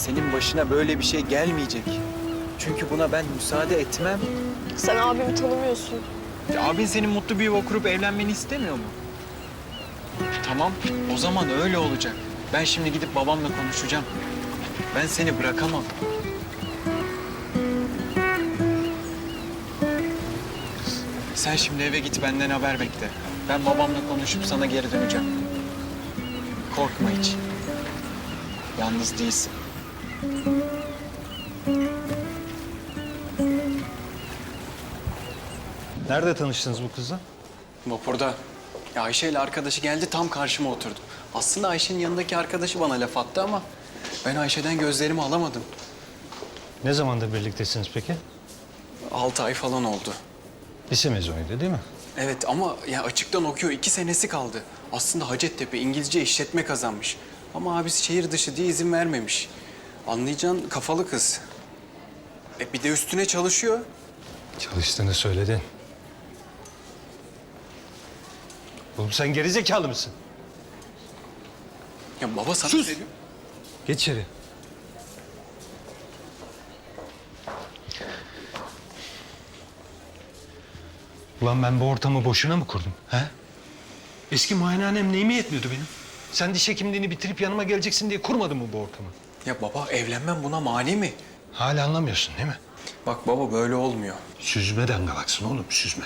senin başına böyle bir şey gelmeyecek. Çünkü buna ben müsaade etmem. Sen abimi tanımıyorsun. Ya abin senin mutlu bir yuva kurup evlenmeni istemiyor mu? Tamam, o zaman öyle olacak. Ben şimdi gidip babamla konuşacağım. Ben seni bırakamam. Sen şimdi eve git benden haber bekle. Ben babamla konuşup sana geri döneceğim. Korkma hiç. Yalnız değilsin. Nerede tanıştınız bu kızla? Vapurda. Ya Ayşe ile arkadaşı geldi tam karşıma oturdu. Aslında Ayşe'nin yanındaki arkadaşı bana laf attı ama ben Ayşe'den gözlerimi alamadım. Ne zamandır birliktesiniz peki? Altı ay falan oldu. Lise mezunuydu değil mi? Evet ama ya açıktan okuyor. iki senesi kaldı. Aslında Hacettepe İngilizce işletme kazanmış. Ama abisi şehir dışı diye izin vermemiş. Anlayacağın kafalı kız. E bir de üstüne çalışıyor. Çalıştığını söyledin. Oğlum sen gerizekalı mısın? Ya baba sana Sus! Geç içeri. Ulan ben bu ortamı boşuna mı kurdum? He? Eski muayenehanem neyime yetmiyordu benim? Sen diş hekimliğini bitirip yanıma geleceksin diye kurmadın mı bu ortamı? Ya baba evlenmem buna mani mi? Hala anlamıyorsun değil mi? Bak baba böyle olmuyor. Süzme dangalaksın oğlum süzme.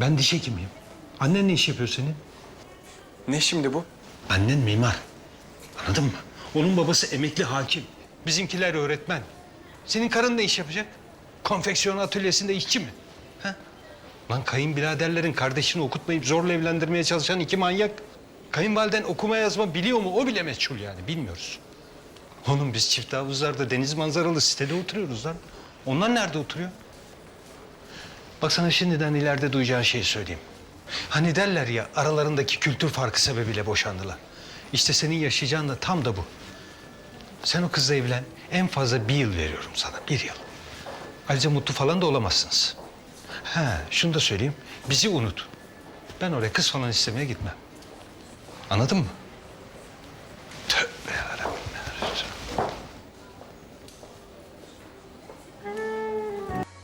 Ben diş hekimiyim. Annen ne iş yapıyor senin? Ne şimdi bu? Annen mimar. Anladın mı? Onun babası emekli hakim. Bizimkiler öğretmen. Senin karın ne iş yapacak? Konfeksiyon atölyesinde işçi mi? Ha? Lan kayınbiraderlerin kardeşini okutmayıp zorla evlendirmeye çalışan iki manyak. Kayınvaliden okuma yazma biliyor mu? O bile meçhul yani. Bilmiyoruz. Oğlum biz çift havuzlarda deniz manzaralı sitede oturuyoruz lan. Onlar nerede oturuyor? Bak sana şimdiden ileride duyacağın şeyi söyleyeyim. Hani derler ya aralarındaki kültür farkı sebebiyle boşandılar. İşte senin yaşayacağın da tam da bu. Sen o kızla evlen. En fazla bir yıl veriyorum sana. Bir yıl. Ayrıca mutlu falan da olamazsınız. Ha, şunu da söyleyeyim. Bizi unut. Ben oraya kız falan istemeye gitmem. Anladın mı?